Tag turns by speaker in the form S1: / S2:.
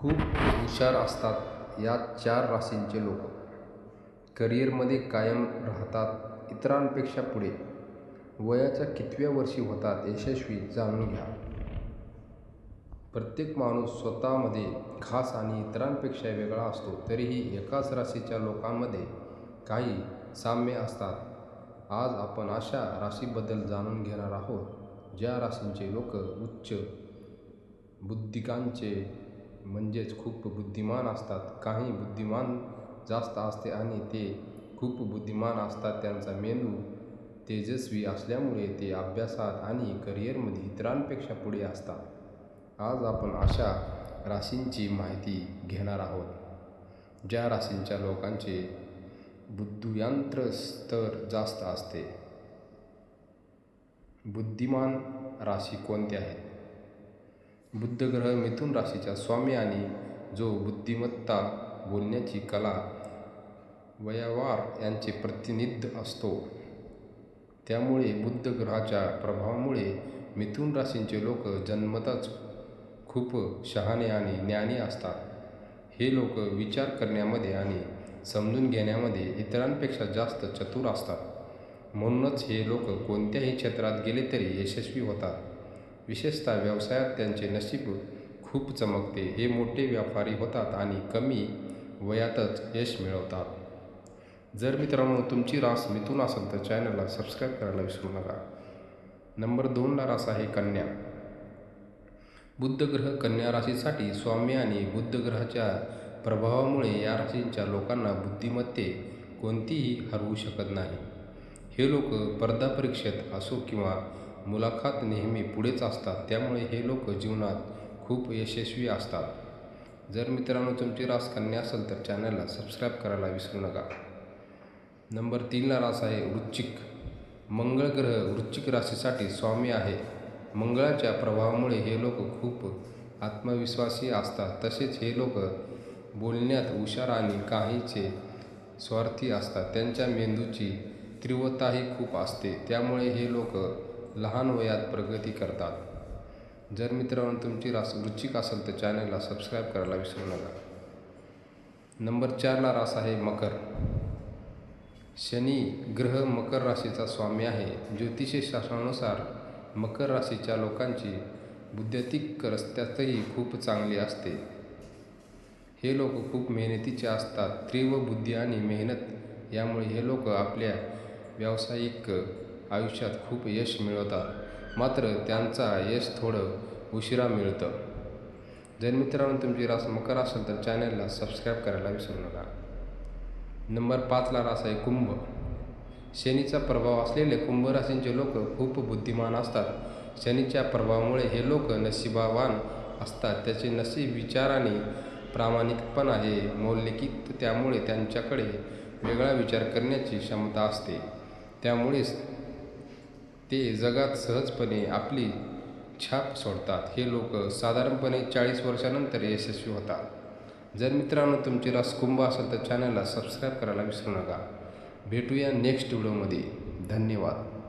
S1: खूप हुशार असतात या चार राशींचे लोक. करिअरमध्ये कायम राहतात इतरांपेक्षा पुढे. वयाच्या कितव्या वर्षी होतात यशस्वी जाणून घ्या. प्रत्येक माणूस स्वतःमध्ये खास आणि इतरांपेक्षा वेगळा असतो तरीही एकाच राशीच्या लोकांमध्ये काही साम्य असतात. आज आपण अशा राशीबद्दल जाणून घेणार आहोत ज्या राशींचे लोक उच्च बुद्धिकांचे म्हणजेच खूप बुद्धिमान असतात. काही बुद्धिमान जास्त असते आणि ते खूप बुद्धिमान असतात. त्यांचा मेंदू तेजस्वी असल्यामुळे ते अभ्यासात आणि करिअरमध्ये इतरांपेक्षा पुढे असतात. आज आपण अशा राशींची माहिती घेणार आहोत. ज्या राशींच्या लोकांचे बुद्धुयंत्र स्तर जास्त असते. बुद्धिमान राशी कोणत्या आहेत? बुद्ध ग्रह मिथुन राशीच्या स्वामी आणि जो बुद्धिमत्ता बोलण्याची कला वयावार यांचे प्रतिनिध असतो. त्यामुळे बुद्ध ग्रहाच्या प्रभावामुळे मिथुन राशींचे लोक जन्मतच खूप शहाणे आणि ज्ञानी असतात. हे लोक विचार करण्यामध्ये आणि समजून घेण्यामध्ये इतरांपेक्षा जास्त चतुर असतात. म्हणूनच हे लोक कोणत्याही क्षेत्रात गेले तरी यशस्वी होतात. विशेषतः व्यवसायात त्यांचे नशीब खूप चमकते. हे मोठे व्यापारी होतात आणि कमी वयातच यश मिळवतात. जर मित्रांनो तुमची रास मिथून असेल तर चॅनलला सबस्क्राईब करायला विसरू नका. नंबर दोनला रास आहे कन्या. बुद्ध ग्रह कन्या राशीसाठी स्वामी आणि बुद्ध ग्रहाच्या प्रभावामुळे या राशींच्या लोकांना बुद्धिमत्ते कोणतीही हरवू शकत नाही. हे लोक परीक्षेत असो किंवा मुलाखत नेहमी पुढेच असतात त्यामुळे हे लोक जीवनात खूप यशस्वी असतात. जर मित्रांनो तुमची रास कन्या असेल तर चॅनलला सबस्क्राईब करायला विसरू नका. नंबर तीनला रास आहे वृश्चिक. मंगळ ग्रह वृश्चिक राशीसाठी स्वामी आहे. मंगळाच्या प्रभावामुळे हे लोक खूप आत्मविश्वासी असतात. तसेच हे लोक बोलण्यात हुशार आणि काहीचे स्वार्थी असतात. त्यांच्या मेंदूची तीव्रताही खूप असते. त्यामुळे हे लोक लहान वयात प्रगती करतात. जर मित्रांनो तुमची रास रुचिक असेल तर चॅनलला सबस्क्राईब करायला विसरू नका. नंबर चारला रास आहे मकर. शनी ग्रह मकर राशीचा स्वामी आहे. ज्योतिषशास्त्रानुसार मकर राशीच्या लोकांची बुद्धिक रस्त्यातही खूप चांगली असते. हे लोक खूप मेहनतीचे असतात. तीव्र बुद्धी आणि मेहनत यामुळे हे लोक आपल्या व्यावसायिक आयुष्यात खूप यश मिळवतात. मात्र त्यांचा यश थोडं उशिरा मिळतं. जर मित्रांनो तुमची रास मकर असेल तर चॅनलला सबस्क्राईब करायला विसरू नका. नंबर पाचला रास आहे कुंभ. शनीचा प्रभाव असलेले कुंभ राशींचे लोक खूप बुद्धिमान असतात. शनीच्या प्रभावामुळे हे लोक नशिबावान असतात. त्याचे नशीब विचार आणि प्रामाणिकपणा हे मौलिकित त्यामुळे त्यांच्याकडे वेगळा विचार करण्याची क्षमता असते. त्यामुळेच ते जगात सहजपणे आपली छाप सोडतात. हे लोक साधारणपणे चाळीस वर्षानंतर यशस्वी होतात. जर मित्रांनो तुमची रास कुंभ असेल तर चॅनलला सबस्क्राईब करायला विसरू नका. भेटूया नेक्स्ट व्हिडिओमध्ये धन्यवाद.